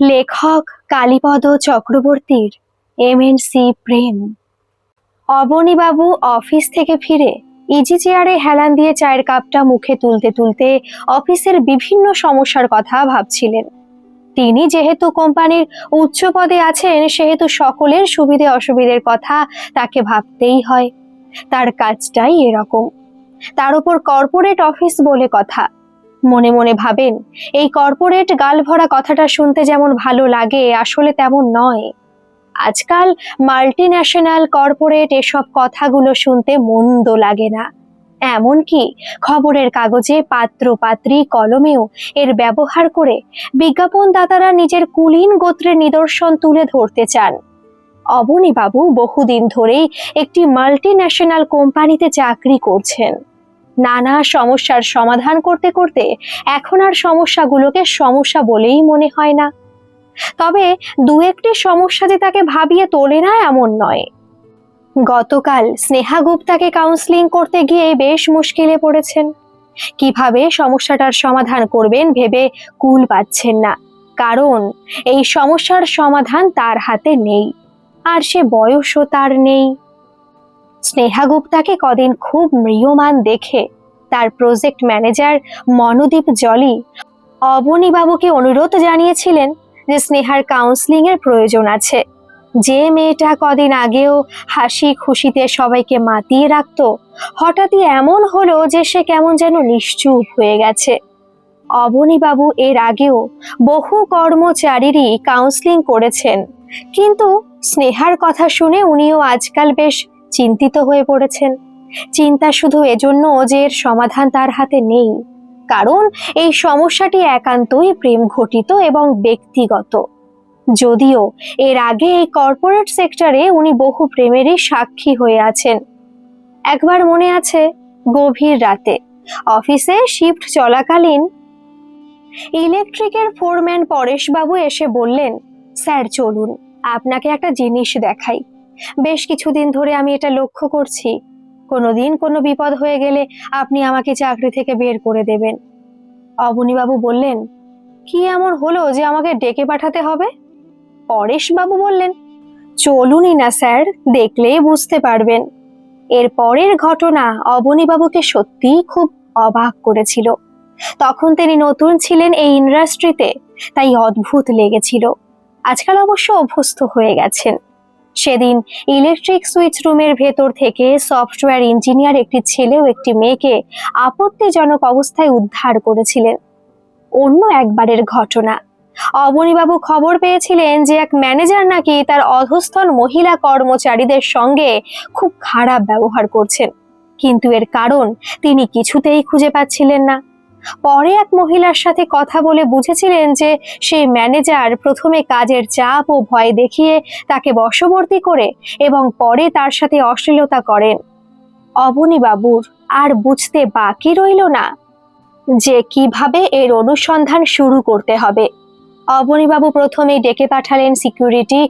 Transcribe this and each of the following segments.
লেখক কালীপদ চক্রবর্তীর এমএনসি প্রেম। অবনীবাবু অফিস থেকে ফিরে ইজি চেয়ারে হেলান দিয়ে চায়ের কাপটা মুখে তুলতে তুলতে অফিসের বিভিন্ন সমস্যার কথা ভাবছিলেন। তিনি যেহেতু কোম্পানির উচ্চ পদে আছেন, সেহেতু সকলের সুবিধে অসুবিধের কথা তাকে ভাবতেই হয়। তার কাজটাই এরকম। তার উপর কর্পোরেট অফিস বলে কথা। মনে মনে ভাবেন, এই কর্পোরেট গালভরা কথাটা শুনতে যেমন ভালো লাগে, আসলে তেমন নয়। আজকাল মাল্টি ন্যাশনাল কর্পোরেট এসব কথাগুলো শুনতে মন্দ লাগে না। এমনকি খবরের কাগজে পাত্র পাত্রী কলমেও এর ব্যবহার করে বিজ্ঞাপনদাতারা নিজের কুলীন গোত্রের নিদর্শন তুলে ধরতে চান। অবনীবাবু বহুদিন ধরেই একটি মাল্টি ন্যাশনাল কোম্পানিতে চাকরি করছেন। নানা সমস্যার সমাধান করতে করতে এখন আর সমস্যাগুলোকে সমস্যা বলেই মনে হয় না। তবে দু একটি সমস্যা যে তাকে ভাবিয়ে তোলে না এমন নয়। গতকাল স্নেহা গুপ্তাকে কাউন্সিলিং করতে গিয়ে বেশ মুশকিলে পড়েছেন। কীভাবে সমস্যাটার সমাধান করবেন ভেবে কুল পাচ্ছেন না। কারণ এই সমস্যার সমাধান তার হাতে নেই। আর সে বয়সও তার নেই। স্নেহা গুপ্তাকে কদিন খুব ম্রিয়মান দেখে তার প্রজেক্ট ম্যানেজার মনোদীপ জলি অবনীবাবুকে অনুরোধ জানিয়েছিলেন যে স্নেহার কাউন্সিলিং এর প্রয়োজন আছে। যে মেয়েটা কদিন আগেও হাসি খুশিতে সবাইকে মাতিয়ে রাখতো, হঠাৎই এমন হলো যে সে কেমন যেন নিশ্চুপ হয়ে গেছে। অবনীবাবু এর আগেও বহু কর্মচারীরই কাউন্সিলিং করেছেন, কিন্তু স্নেহার কথা শুনে উনিও আজকাল বেশ চিন্তিত হয়ে পড়েছেন। চিন্তা শুধু এজন্য যে এর সমাধান তার হাতে নেই। কারণ এই সমস্যাটি একান্তই প্রেম ঘটিত এবং ব্যক্তিগত। যদিও এর আগে এই কর্পোরেট সেক্টরে উনি বহু প্রেমেরই সাক্ষী হয়ে আছেন। একবার মনে আছে, গভীর রাতে অফিসে শিফট চলাকালীন ইলেকট্রিকের ফোরম্যান পরেশবাবু এসে বললেন, স্যার, চলুন, আপনাকে একটা জিনিস দেখাই। বেশ কিছুদিন ধরে আমি এটা লক্ষ্য করছি। কোনোদিন কোনো বিপদ হয়ে গেলে আপনি আমাকে চাকরি থেকে বের করে দেবেন। অবনীবাবু বললেন, কি এমন হলো যে আমাকে ডেকে পাঠাতে হবে? পরেশবাবু বললেন, চলুনই না স্যার, দেখলেই বুঝতে পারবেন। এর পরের ঘটনা অবনীবাবুকে সত্যিই খুব অবাক করেছিল। তখন তিনি নতুন ছিলেন এই ইন্ডাস্ট্রিতে তাই অদ্ভুত লেগেছিল। আজকাল অবশ্য অভ্যস্ত হয়ে গেছেন। সেদিন ইলেকট্রিক সুইচ রুমের ভেতর থেকে সফটওয়্যার ইঞ্জিনিয়ার একটি ছেলে ও একটি মেয়েকে আপত্তিজনক অবস্থায় উদ্ধার করেছিলেন। অন্য একবারের ঘটনা। অবনীবাবু খবর পেয়েছিলেন যে এক ম্যানেজার নাকি তার অধস্থল মহিলা কর্মচারীদের সঙ্গে খুব খারাপ ব্যবহার করছেন। কিন্তু এর কারণ তিনি কিছুতেই খুঁজে পাচ্ছিলেন না। পরে এক মহিলার সাথে কথা বলে বুঝেছিলেন যে সেই ম্যানেজার প্রথমে কাজের চাপ ও ভয় দেখিয়ে তাকে বশবর্তী করে এবং পরে তার সাথে অশ্লীলতা করেন। অবনীবাবুর আর বুঝতে বাকি রইল না যে কীভাবে এর অনুসন্ধান শুরু করতে হবে। অবনীবাবু প্রথমেই ডেকে পাঠালেন সিকিউরিটি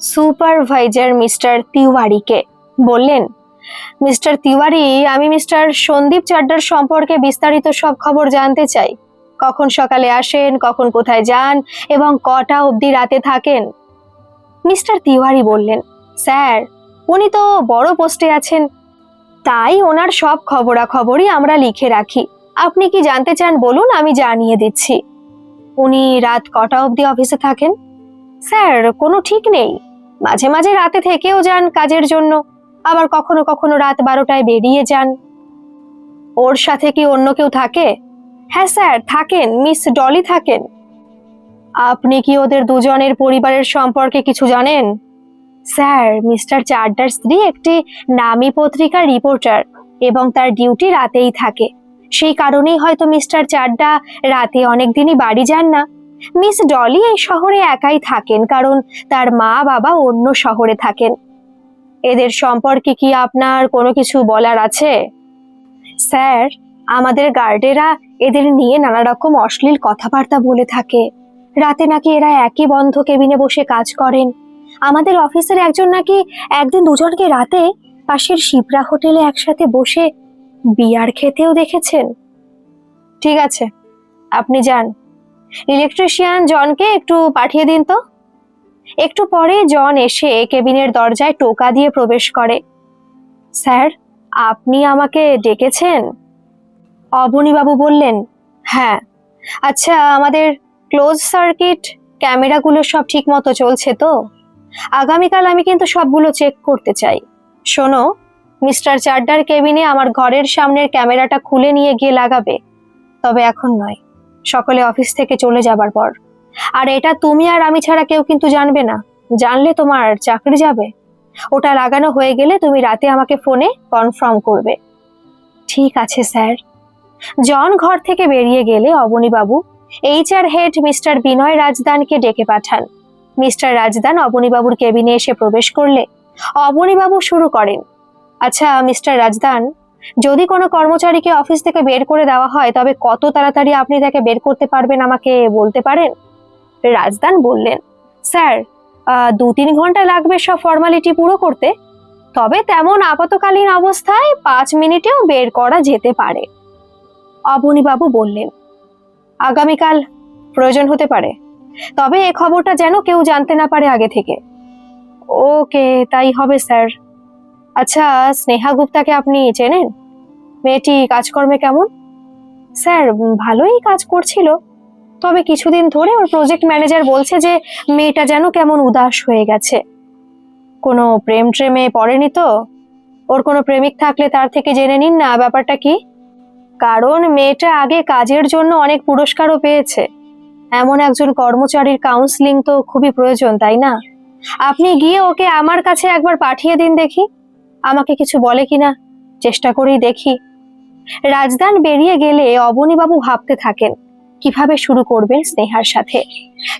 সুপারভাইজার মিস্টার তিওয়ারিকে। বললেন মিস্টার তিওয়ারি, আমি মিস্টার সন্দীপ চাড্ডার সম্পর্কে বিস্তারিত সব খবর জানতে চাই। কখন সকালে আসেন, কখন কোথায় যান, এবং কটা অবধি রাতে থাকেন? মিস্টার তিওয়ারি বললেন, স্যার, উনি তো বড় পোস্টে আছেন। তাই ওনার সব খবরাখবরই আমরা লিখে রাখি। আপনি কি জানতে চান বলুন, আমি জানিয়ে দিচ্ছি। উনি রাত কটা অবধি অফিসে থাকেন? স্যার, কোনো ঠিক নেই। মাঝে মাঝে রাতে থেকেও যান কাজের জন্য। আবার কখনো কখনো রাত বারোটায় বেরিয়ে যান। ওর সাথে কি অন্য কেউ থাকে? হ্যাঁ স্যার, থাকেন, মিস ডলি থাকেন। আপনি কি ওদের দুজনের পরিবারের সম্পর্কে কিছু জানেন? স্যার, মিস্টার চার্ডার স্ত্রী একটি নামী পত্রিকার রিপোর্টার এবং তার ডিউটি রাতেই থাকে। সেই কারণেই হয়তো মিস্টার চাড্ডা রাতে অনেক দিনই বাড়ি যান না। মিস ডলি এই শহরে একাই থাকেন, কারণ তার মা বাবা অন্য শহরে থাকেন। এদের সম্পর্কে কি আপনার কোনো কিছু বলার আছে? স্যার, আমাদের গার্ডেরা এদের নিয়ে নানা রকম অশ্লীল কথাবার্তা বলে থাকে। রাতে নাকি এরা একই বন্ধ কেবিনে বসে কাজ করেন। আমাদের অফিসের একজন নাকি একদিন দুজনকে রাতে পাশের শিপ্রা হোটেলে একসাথে বসে বিয়ার খেতেও দেখেছেন। ঠিক আছে, আপনি যান। ইলেকট্রিশিয়ান জনকে একটু পাঠিয়ে দিন তো। একটু পরে জন এসে কেবিনের দরজায় টোকা দিয়ে প্রবেশ করে। স্যার, আপনি আমাকে ডেকেছেন? অবনীবাবু বললেন হ্যাঁ। আচ্ছা আমাদের ক্লোজ সার্কিট ক্যামেরাগুলো সব ঠিক মতো চলছে তো? আগামীকাল আমি কিন্তু সবগুলো চেক করতে চাই। শোনো, মিস্টার চাড্ডার কেবিনে আমার ঘরের সামনের ক্যামেরাটা খুলে নিয়ে গিয়ে লাগাবে। তবে এখন নয়। সকলে অফিস থেকে চলে যাবার পর। আর এটা তুমি আর আমি ছাড়া কেউ কিন্তু জানবে না। জানলে তোমার চাকরি যাবে। ওটা লাগানো হয়ে গেলে তুমি রাতে আমাকে ফোনে কনফার্ম করবে। ঠিক আছে, স্যার। জন ঘর থেকে বেরিয়ে গেলে অবনীবাবু, এইচআর হেড মিস্টার বিনয় রাজদানকে ডেকে পাঠান। মিস্টার রাজদান অবনীবাবুর কেবিনে এসে প্রবেশ করলে অবনীবাবু শুরু করেন। আচ্ছা মিস্টার রাজদান, যদি কোনো কর্মচারীকে অফিস থেকে বের করে দেওয়া হয়, তবে কত তাড়াতাড়ি আপনি তাকে বের করতে পারবেন আমাকে বলতে পারেন? রাজদান বললেন, স্যার দু তিন ঘণ্টা লাগবে সব ফর্মালিটি পুরো করতে। তবে তেমন আপাতকালীন অবস্থায় পাঁচ মিনিটেও বের করা যেতে পারে। অবনীবাবু বললেন, আগামীকাল প্রয়োজন হতে পারে। তবে এ খবরটা যেন কেউ জানতে না পারে আগে থেকে। ওকে, তাই হবে, স্যার। আচ্ছা স্নেহা গুপ্তাকে আপনি চেনেন? মেয়েটি কাজকর্মে কেমন? স্যার, ভালোই কাজ করছিল। তবে কিছুদিন ধরে ওর প্রজেক্ট ম্যানেজার বলছে যে মেয়েটা যেন কেমন উদাস হয়ে গেছে। কোনো প্রেম ট্রেমে পড়েনি তো? ওর কোনো প্রেমিক থাকলে তার থেকে জেনে নিন না, ব্যাপারটা কি? কারণ মেয়েটা আগে কাজের জন্য অনেক পুরস্কারও পেয়েছে। এমন একজন কর্মচারীর কাউন্সিলিং তো খুবই প্রয়োজন, তাই না? আপনি গিয়ে ওকে আমার কাছে একবার পাঠিয়ে দিন দেখি। আমাকে কিছু বলে কিনা? চেষ্টা করেই দেখি। রাজদান বেরিয়ে গেলে অবনীবাবু ভাবতে থাকেন কীভাবে শুরু করবেন স্নেহার সাথে?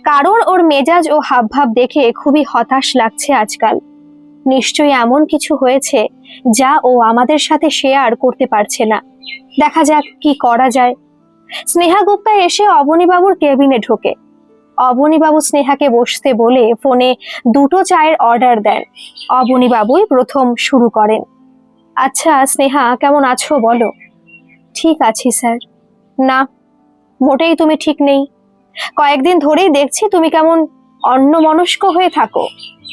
কারণ ওর মেজাজ ও হাবভাব দেখে খুবই হতাশ লাগছে আজকাল। নিশ্চয়ই এমন কিছু হয়েছে যা ও আমাদের সাথে শেয়ার করতে পারছে না। দেখা যাক কি করা যায়। স্নেহা গুপ্তা এসে অবনীবাবুর কেবিনে ঢোকে। অবনীবাবু স্নেহাকে বসতে বলে ফোনে দুটো চায়ের অর্ডার দেন। অবনীবাবুই প্রথম শুরু করেন। আচ্ছা স্নেহা, কেমন আছো বলো? ঠিক আছি স্যার না মোটেই তুমি ঠিক নেই। কয়েকদিন ধরেই দেখছি তুমি কেমন অন্যমনস্ক হয়ে থাকো।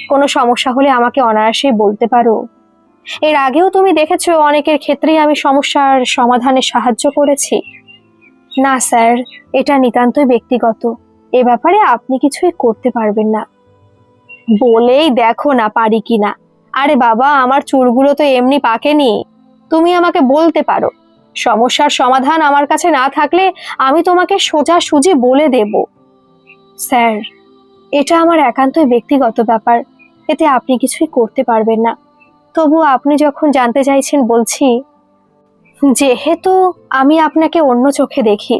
কোনো সমস্যা হলে আমাকে অনায়াসেই বলতে পারো। এর আগেও তুমি দেখেছ অনেকের ক্ষেত্রেই আমি সমস্যার সমাধানে সাহায্য করেছি। না, স্যার, এটা নিতান্তই ব্যক্তিগত। এ ব্যাপারে আপনি কিছুই করতে পারবেন না। বলেই দেখো না পারি কিনা। আরে বাবা, আমার চুলগুলো তো এমনি পাকেনি। তুমি আমাকে বলতে পারো। সমস্যার সমাধান আমার কাছে না থাকলে আমি তোমাকে সোজা সুজি বলে দেব। স্যার, এটা আমার একান্তই ব্যক্তিগত ব্যাপার। এতে আপনি কিছুই করতে পারবেন না। তবু আপনি যখন জানতে চাইছেন, বলছি, যেহেতু আমি আপনাকে অন্য চোখে দেখি,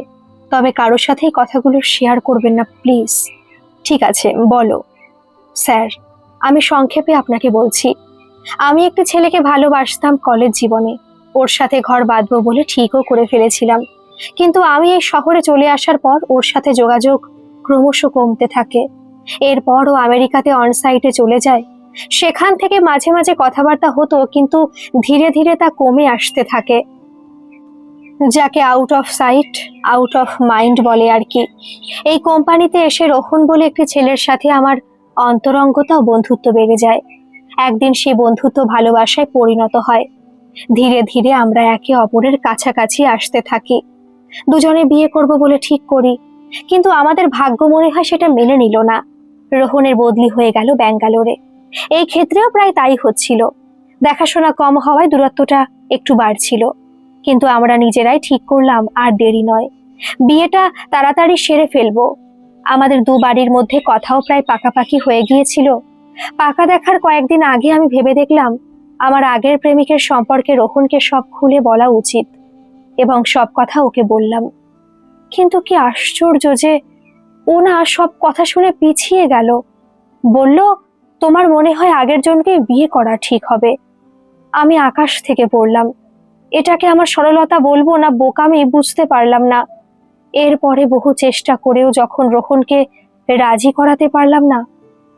তবে কারোর সাথেই কথাগুলো শেয়ার করবেন না প্লিজ ঠিক আছে, বলো। স্যার, আমি সংক্ষেপে আপনাকে বলছি, আমি একটি ছেলেকে ভালোবাসতাম কলেজ জীবনে। ওর সাথে ঘর বাঁধবো বলে ঠিকও করে ফেলেছিলাম। কিন্তু আমি এই শহরে চলে আসার পর ওর সাথে যোগাযোগ ক্রমশ কমতে থাকে। এরপর ও আমেরিকাতে অনসাইটে চলে যায়। সেখান থেকে মাঝে মাঝে কথাবার্তা হতো, কিন্তু ধীরে ধীরে তা কমে আসতে থাকে। যাকে out of sight out of mind বলে আর কি। এই কোম্পানিতে এসে রোহন বলে একটি ছেলের সাথে আমার অন্তরঙ্গতা বন্ধুত্ব বেড়ে যায়। একদিন সেই বন্ধুত্ব ভালোবাসায় পরিণত হয়। ধীরে ধীরে আমরা একে অপরের কাছাকাছি আসতে থাকি। দুজনে বিয়ে করব বলে ঠিক করি, কিন্তু আমাদের ভাগ্য মনে হয় সেটা মেনে নিল না। রোহনের বদলি হয়ে গেল ব্যাঙ্গালোরে। এই ক্ষেত্রেও প্রায় তাই হচ্ছিল। দেখাশোনা কম হওয়ায় দূরত্বটা একটু বাড়ছিল। কিন্তু আমরা নিজেরাই ঠিক করলাম, আর দেরি নয়। বিয়েটা তাড়াতাড়ি সেরে ফেলব। আমাদের দু বাড়ির মধ্যে কথাও প্রায় পাকাপাকি হয়ে গিয়েছিল। পাকা দেখার কয়েকদিন আগে আমি ভেবে দেখলাম আমার আগের প্রেমিকের সম্পর্কে রোহনকে সব খুলে বলা উচিত এবং সব কথা ওকে বললাম। কিন্তু কি আশ্চর্য যে ও না সব কথা শুনে পিছিয়ে গেল। বলল, তোমার মনে হয় আগের জনকে বিয়ে করা ঠিক হবে? আমি আকাশ থেকে পড়লাম। এটাকে আমার সরলতা বলব না বোকামি বুঝতে পারলাম না। এরপরে বহু চেষ্টা করেও যখন রোহনকে রাজি করাতে পারলাম না,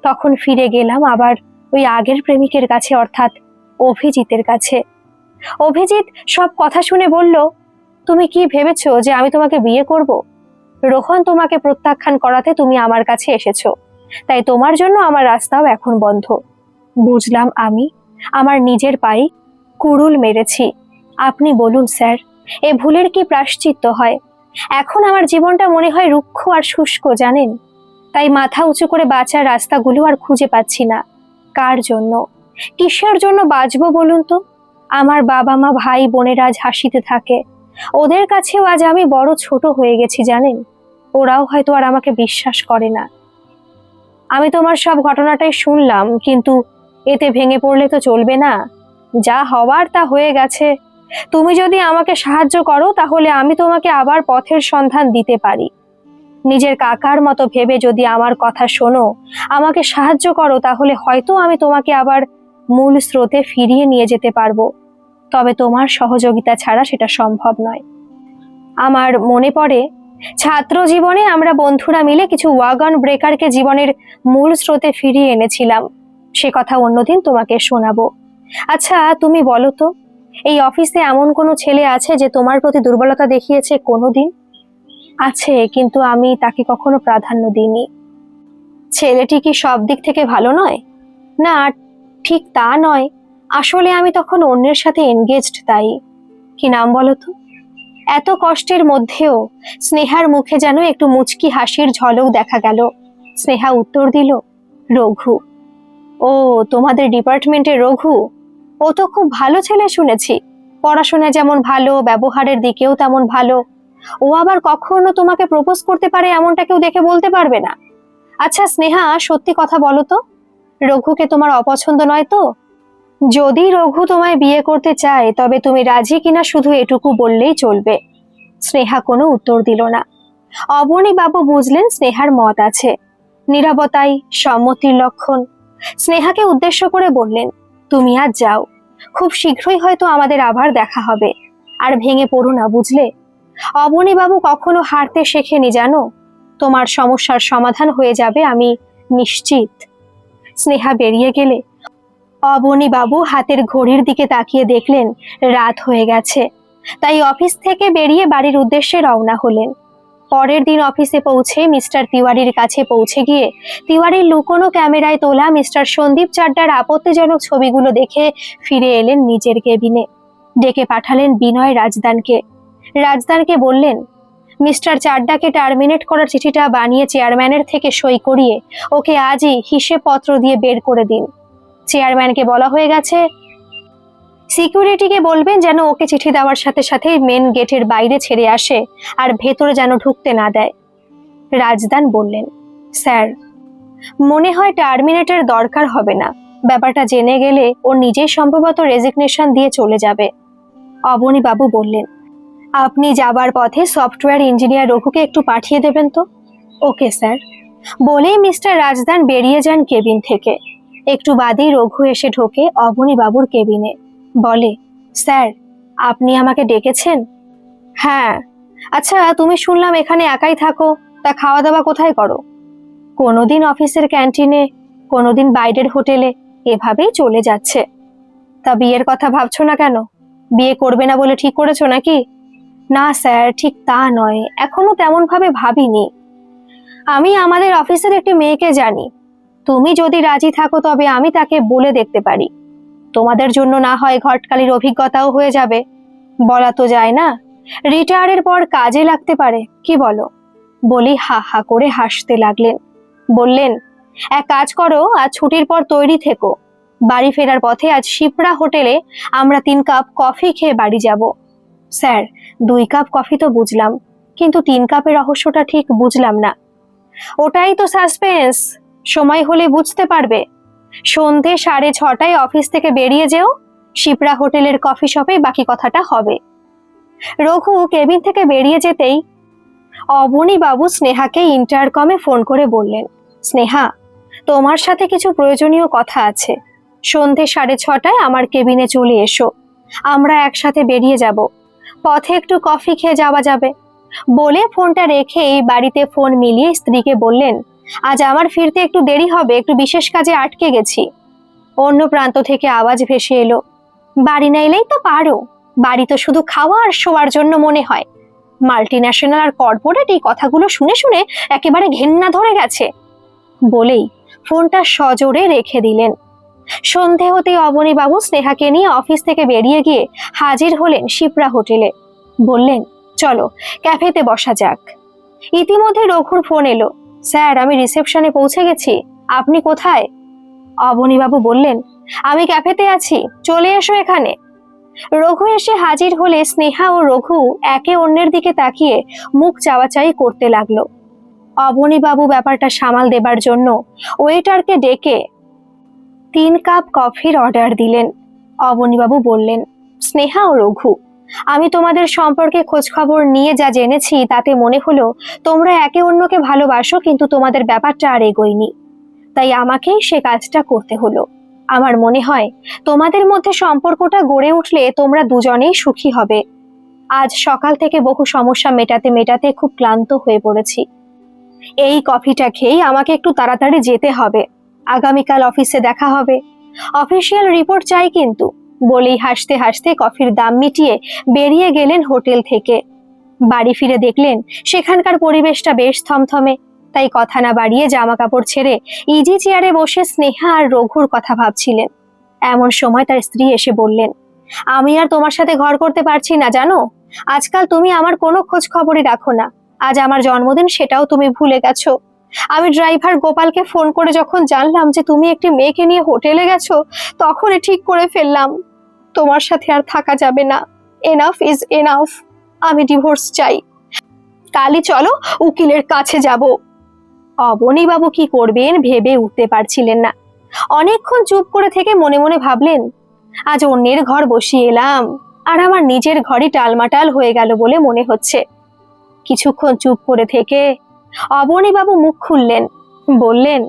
তখন ফিরে গেলাম আবার ওই আগের প্রেমিকের কাছে, অর্থাৎ অভিজিতের কাছে। অভিজিৎ সব কথা শুনে বলল, তুমি কি ভেবেছো যে আমি তোমাকে বিয়ে করব? রোহন তোমাকে প্রত্যাখ্যান করাতে তুমি আমার কাছে এসেছ। তাই তোমার জন্য আমার রাস্তাও এখন বন্ধ। বুঝলাম আমি, আমার নিজের পাই কুড়ুল মেরেছি। আপনি বলুন, স্যার, এ ভুলের কি প্রাশ্চিত্য হয়? এখন আমার জীবনটা মনে হয় রুক্ষ আর শুষ্ক, জানেন? তাই মাথা উঁচু করে বাঁচার রাস্তাগুলো আর খুঁজে পাচ্ছি না। কার জন্য? কিসের জন্য বাঁচবো বলুন তো? আমার বাবা মা ভাই, বোনেরা আজ হাসিতে থাকে। ওদের কাছেও আজ আমি বড় ছোট হয়ে গেছি, জানেন? ওরাও হয়তো আর আমাকে বিশ্বাস করে না। আমি তোমার সব ঘটনাটাই শুনলাম, কিন্তু এতে ভেঙে পড়লে তো চলবে না। যা হওয়ার তা হয়ে গেছে। তুমি যদি আমাকে সাহায্য করো, তাহলে আমি তোমাকে আবার পথের সন্ধান দিতে পারি। নিজের কাকার মতো ভেবে যদি আমার কথা শোনো, আমাকে সাহায্য করো, তাহলে হয়তো আমি তোমাকে আবার মূল স্রোতে ফিরিয়ে নিয়ে যেতে পারব। তবে তোমার সহযোগিতা ছাড়া সেটা সম্ভব নয়। আমার মনে পড়ে, ছাত্র জীবনে আমরা বন্ধুরা মিলে কিছু ওয়াগন ব্রেকারকে জীবনের মূল স্রোতে ফিরিয়ে এনেছিলাম। সে কথা অন্যদিন তোমাকে শোনাবো। আচ্ছা তুমি বলো তো, এই অফিসে এমন কোনো ছেলে আছে যে তোমার প্রতি দুর্বলতা দেখিয়েছে কোনোদিন? আছে, কিন্তু আমি তাকে কখনো প্রাধান্য দিইনি। ছেলেটি কি সব দিক থেকে ভালো নয়? না ঠিক তা নয়। আসলে আমি তখন অন্যের সাথে এনগেজড তাই। কি নাম বলো তো? এত কষ্টের মধ্যেও স্নেহার মুখে যেন একটু মুচকি হাসির ঝলক দেখা গেল। স্নেহা উত্তর দিল, রঘু। ও, তোমাদের ডিপার্টমেন্টের রঘু? ও তো খুব ভালো ছেলে শুনেছি। পড়াশোনায় যেমন ভালো, ব্যবহারের দিকেও তেমন ভালো। ও আবার কখনো তোমাকে প্রপোজ করতে পারে এমনটা কেউ দেখে বলতে পারবে না? আচ্ছা স্নেহা, সত্যি কথা বলো তো। রঘুকে তোমার অপছন্দ নয় তো? যদি রঘু তোমায় বিয়ে করতে চায়, তবে তুমি রাজি কিনা শুধু এটুকু বললেই চলবে। স্নেহা কোনো উত্তর দিল না। অবনী বাবু বুঝলেন স্নেহার মত আছে। নিরবতাই, সম্মতির লক্ষণ। স্নেহাকে উদ্দেশ্য করে বললেন, তুমি আজ যাও। খুব শীঘ্রই হয়তো আমাদের আবার দেখা হবে। আর ভেঙে পড়ো না, বুঝলে? অবনী বাবু কখনো হারতে শেখেনি জানো? তোমার সমস্যার সমাধান হয়ে যাবে, আমি নিশ্চিত। স্নেহা বেরিয়ে গেলে। অবনী বাবু হাতের ঘড়ির দিকে তাকিয়ে দেখলেন, রাত হয়ে গেছে। তাই অফিস থেকে বেরিয়ে বাড়ির উদ্দেশ্যে রওনা হলেন। পরের দিন অফিসে পৌঁছে মিস্টার তিওয়ারির কাছে পৌঁছে গিয়ে তিওয়ারির লুকোনো ক্যামেরায় তোলা মিস্টার সন্দীপ চাড্ডার আপত্তিজনক ছবিগুলো দেখে ফিরে এলেন নিজের কেবিনে। ডেকে পাঠালেন বিনয় রাজদানকে। রাজদানকে বললেন মিস্টার চাড্ডাকে টার্মিনেট করার চিঠিটা বানিয়ে চেয়ারম্যানের থেকে সই করিয়ে ওকে আজই হিসেব পত্র দিয়ে বের করে দিন। চেয়ারম্যানকে বলা হয়ে গেছে, সিকিউরিটিকে বলবেন যেন ওকে চিঠি দেওয়ার সাথে সাথে মেন গেটের বাইরে ছেড়ে আসে আর ভেতরে যেন ঢুকতে না দেয়। রাজদান বললেন, স্যার, মনে হয় টার্মিনেটের দরকার হবে না। ব্যাপারটা জেনে গেলে ও নিজেই সম্ভবত রেজিগনেশন দিয়ে চলে যাবে। অবনী বাবু বললেন আপনি যাবার পথে সফটওয়্যার ইঞ্জিনিয়ার রঘুকে একটু পাঠিয়ে দেবেন তো? Okay, sir. বলেই মিস্টার রাজদান বেরিয়ে যান কেবিন থেকে। একটু বাদেই রঘু এসে ঢোকে বাবুর কেবিনে। বলে, স্যার, আপনি আমাকে ডেকেছেন? হ্যাঁ। আচ্ছা তুমি শুনলাম এখানে একাই থাকো, তা খাওয়া দাওয়া কোথায় করো? কোনোদিন অফিসের ক্যান্টিনে, কোনোদিন বাইরের হোটেলে, এভাবেই চলে যাচ্ছে। তা বিয়ের কথা ভাবছ না কেন? বিয়ে করবে না বলে ঠিক করেছ নাকি? না স্যার, ঠিক তা নয়। এখনও তেমন ভাবে ভাবিনি। আমি আমাদের অফিসের একটি মেয়েকে জানি। তুমি যদি রাজি থাকো, তবে আমি তাকে বলে দেখতে পারি। তোমাদের জন্য না হয় ঘটকালির অভিজ্ঞতাও হয়ে যাবে। বলা তো যায় না। রিটায়ারের পর কাজে লাগতে পারে, কি বলো? বলি হা হা করে হাসতে লাগলেন। বললেন, এক কাজ করো, আজ ছুটির পর তৈরি থেকো। বাড়ি ফেরার পথে আজ শিপড়া হোটেলে আমরা তিন কাপ কফি খেয়ে বাড়ি যাব। স্যার, দুই কাপ কফি তো বুঝলাম, কিন্তু তিন কাপের রহস্যটা ঠিক বুঝলাম না। ওটাই তো সাসপেন্স, সময় হলে বুঝতে পারবে। সন্ধে সাড়ে ছটায় অফিস থেকে বেরিয়ে যেও, শিপ্রা হোটেলের কফি শপে বাকি কথাটা হবে। রঘু কেবিন থেকে বেরিয়ে যেতেই অবনী বাবু স্নেহাকে ইন্টারকমে ফোন করে বললেন, স্নেহা, তোমার সাথে কিছু প্রয়োজনীয় কথা আছে। সন্ধে সাড়ে ছটায় আমার কেবিনে চলে এসো। আমরা একসাথে বেরিয়ে যাব। পথে একটু কফি খেয়ে যাওয়া যাবে। বলে ফোনটা রেখেই বাড়িতে ফোন মিলিয়ে স্ত্রীকে বললেন, আজ আমার ফিরতে একটু দেরি হবে, একটু বিশেষ কাজে আটকে গেছি। অন্য প্রান্ত থেকে আওয়াজ ভেসে এলো, বাড়ি না এলেই তো পারো। বাড়ি তো শুধু খাওয়া আর শোয়ার জন্য মনে হয়। মাল্টি ন্যাশনাল আর কর্পোরেট এই কথাগুলো শুনে শুনে একেবারে ঘেন্না ধরে গেছে। বলেই ফোনটা সজোরে রেখে দিলেন। সন্ধে হতেই অবনীবাবু স্নেহাকে নিয়ে অফিস থেকে বেরিয়ে গিয়ে হাজির হলেন শিপ্রা হোটেলে। বললেন, চলো, ক্যাফেতে বসা যাক। ইতিমধ্যে রঘুর ফোন এলো, স্যার, আমি রিসেপশনে পৌঁছে গেছি, আপনি কোথায়? অবনীবাবু বললেন, আমি ক্যাফেতে আছি, চলে এসো এখানে। রঘু এসে হাজির হলে স্নেহা ও রঘু একে অন্যের দিকে তাকিয়ে মুখ চাওয়াচাই করতে লাগল। অবনীবাবু ব্যাপারটা সামাল দেবার জন্য ওয়েটারকে ডেকে তিন কাপ কফির অর্ডার দিলেন। অবনীবাবু বললেন, স্নেহা ও রঘু, আমি তোমাদের সম্পর্কে খোঁজখবর নিয়ে যা জেনেছি তাতে মনে হলো তোমরা একে অন্যকে ভালোবাসো কিন্তু তোমাদের ব্যাপারটা আর এগোয়নি। তাই আমাকেই সে কাজটা করতে হলো। আমার মনে হয় তোমাদের মধ্যে সম্পর্কটা গড়ে উঠলে তোমরা দুজনেই সুখী হবে। আজ সকাল থেকে বহু সমস্যা মেটাতে মেটাতে খুব ক্লান্ত হয়ে পড়েছি। এই কফিটা খেয়েই আমাকে একটু তাড়াতাড়ি যেতে হবে। আগামীকাল অফিসে দেখা হবে। অফিসিয়াল রিপোর্ট চাই কিন্তু। বলেই হাসতে হাসতে কফির দাম মিটিয়ে বেরিয়ে গেলেন হোটেল থেকে। বাড়ি ফিরে দেখলেন সেখানকার পরিবেশটা বেশ থমথমে। তাই কথা না বাড়িয়ে জামা কাপড় ছেড়ে ইজি চেয়ারে বসে স্নেহা আর রঘুর কথা ভাবছিলেন। এমন সময় তার স্ত্রী এসে বললেন, আমি আর তোমার সাথে ঘর করতে পারছি না, জানো? আজকাল তুমি আমার কোনো খোঁজ খবরই রাখো না। আজ আমার জন্মদিন, সেটাও তুমি ভুলে গেছো। আমি ড্রাইভার গোপালকে ফোন করে যখন জানলাম যে তুমি একটি মেয়েকে নিয়ে হোটেলে গেছো, তখনই ঠিক করে ফেললাম, তোমার সাথে আর থাকা যাবে না। এনাফ ইজ এনাফ আমি ডিভোর্স চাই। কালই চলো উকিলের কাছে যাব। অবনীবাবু কি করবেন ভেবে উঠতে পারছিলেন না। অনেকক্ষণ চুপ করে থেকে মনে মনে ভাবলেন, আজ অন্যের ঘর বসিয়ে এলাম, আর আমার নিজের ঘরই টালমাটাল হয়ে গেল বলে মনে হচ্ছে। কিছুক্ষণ চুপ করে থেকে অবনীবাবু মুখ খুললেন। বললেন,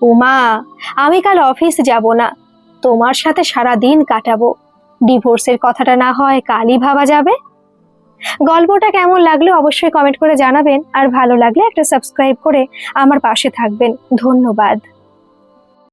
উমা, আমি কাল অফিস যাব না। তোমার সাথে সারা দিন কাটাবো। ডিভোর্সের কথাটা না হয় কালই ভাবা যাবে? গল্পটা কেমন লাগল অবশ্যই কমেন্ট করে জানাবেন, আর ভালো লাগলে একটা সাবস্ক্রাইব করে আমার পাশে থাকবেন। ধন্যবাদ।